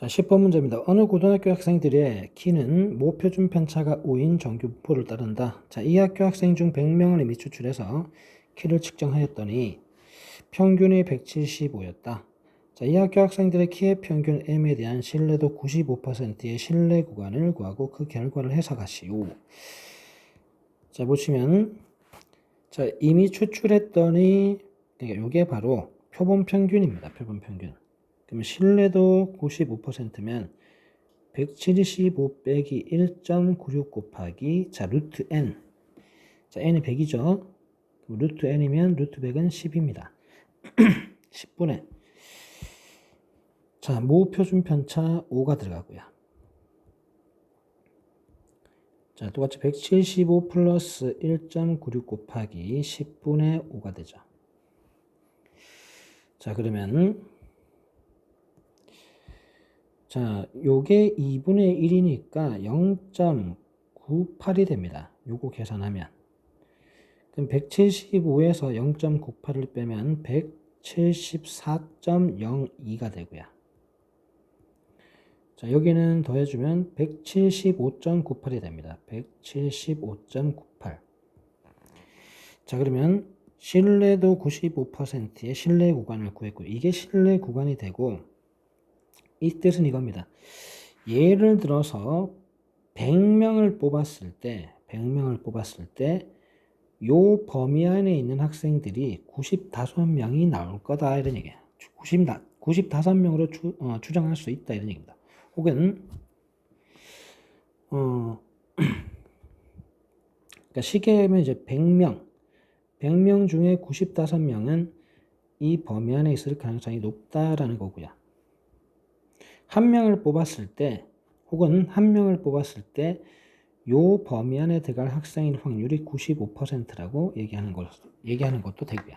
자, 10번 문제입니다. 어느 고등학교 학생들의 키는 모표준 편차가 5인 정규분포를 따른다. 자, 이 학교 학생 중 100명을 이미 추출해서 키를 측정하였더니 평균이 175였다. 자, 이 학교 학생들의 키의 평균 m에 대한 신뢰도 95%의 신뢰 구간을 구하고 그 결과를 해석하시오. 자, 보시면 자, 이미 추출했더니 그러니까 이게 바로 표본 평균입니다. 표본 평균. 그러면 신뢰도 95%면 175 빼기 1.96 곱하기 자 루트 n. 자 n이 100이죠. 그럼 루트 n이면 루트 100은 10입니다. 10분의. 자 모표준 편차 5가 들어가고요. 자 똑같이 175 플러스 1.96 곱하기 10분의 5가 되죠. 자 그러면 자, 요게 2분의 1이니까 0.98이 됩니다. 요거 계산하면. 그럼 175에서 0.98을 빼면 174.02가 되고요. 자, 여기는 더해주면 175.98이 됩니다. 175.98. 자, 그러면 신뢰도 95%의 신뢰 구간을 구했고, 이게 신뢰 구간이 되고, 이 뜻은 이겁니다. 예를 들어서 100명을 뽑았을 때, 100명을 뽑았을 때, 요 범위 안에 있는 학생들이 95명이 나올 거다 이런 얘기예요. 90, 95명으로 추, 어, 추정할 수 있다 이런 얘기입니다. 혹은 어 그러니까 하면 이제 100명 100명 중에 95명은 이 범위 안에 있을 가능성이 높다라는 거고요. 한 명을 뽑았을 때 혹은 한 명을 뽑았을 때 요 범위 안에 들어갈 학생인 확률이 95%라고 얘기하는 것 얘기하는 것도 되고요.